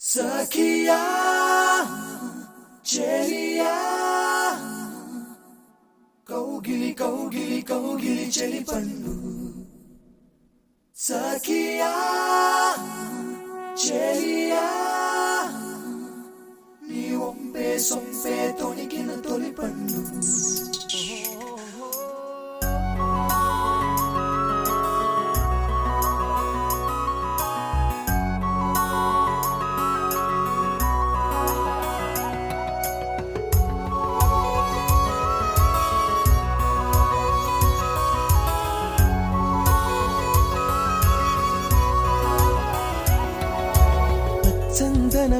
సఖియా చెలియా కౌగిలి కౌగిలి కౌగిలి చెలి పండు సఖియా చెలియా నీ ఒంపే సొంపే తొణికిన తొలి పండు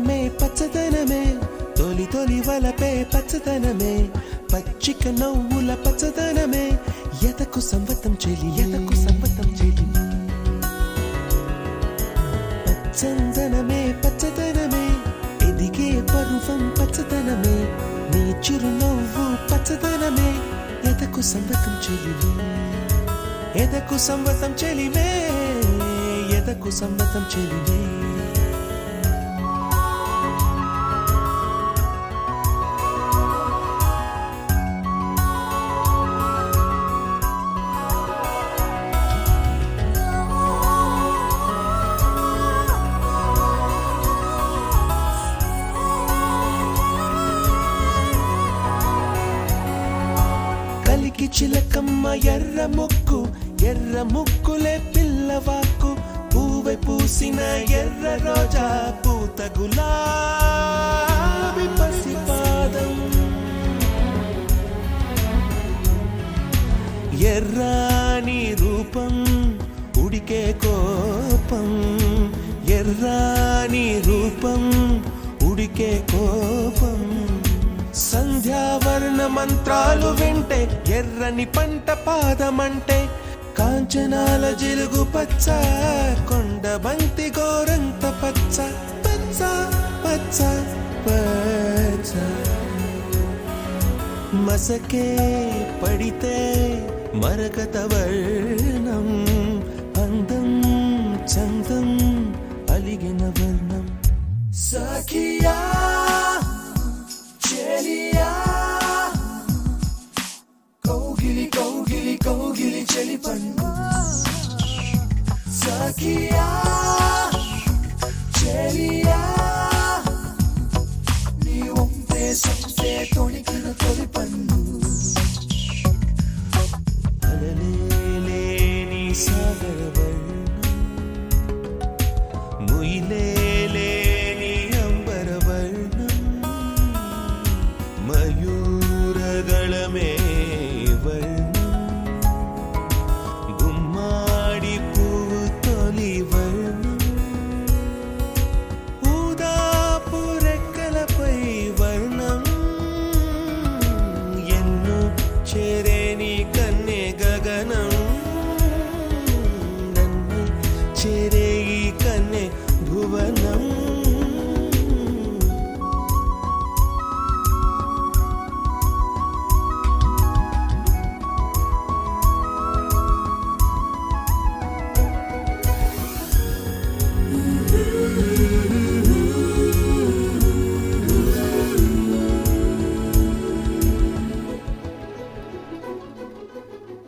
పచ్చదనమే పచ్చదనమే. తొలి తొలి వలపే పచ్చదనమే. పచ్చిక నవ్వుల పచ్చదనమే. ఎతకు సంవతం చెలి ఎతకు సంవతం చెలి. పచ్చందనమే పచ్చదనమే. ఎదిగే పరువం పచ్చదనమే. నీ చిరునవ్వు పచ్చదనమే. ఎతకు సంవతం చెలి. ఎదకు సంవతం చెలిమే. ఎదకు సంవతం చెలిమే. చిలకమ్మ ఎర్ర ముక్కు ఎర్ర ముక్కులే పిల్లవాకు. పూవై పూసిన ఎర్ర రోజా పూత గులా మంత్రాలు వింటే ఎర్రని పంట పాదమంటే కాంచనాల జిలుగు పచ్చ కొండ బంతి గోరంత పచ్చ పచ్చ పచ్చ పచ్చ. మసకే పడితే మరకత వర్ణం అందం చందం అలిగిన వర్ణం. సాఖీ సఖియా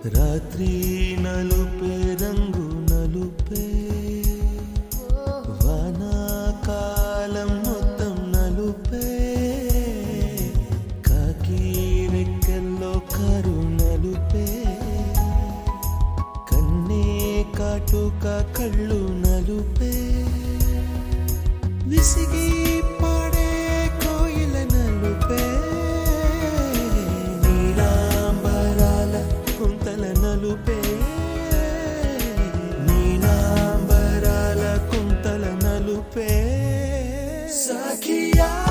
రాత్రి నలుపే రంగు నలుపే. వానాకాలం మొత్తం నలుపే. కాకి రెక్కల్లో కారు నలుపే. కన్నే కాటుక కళ్ళు నలుపే. విసిగి pay. Sakia.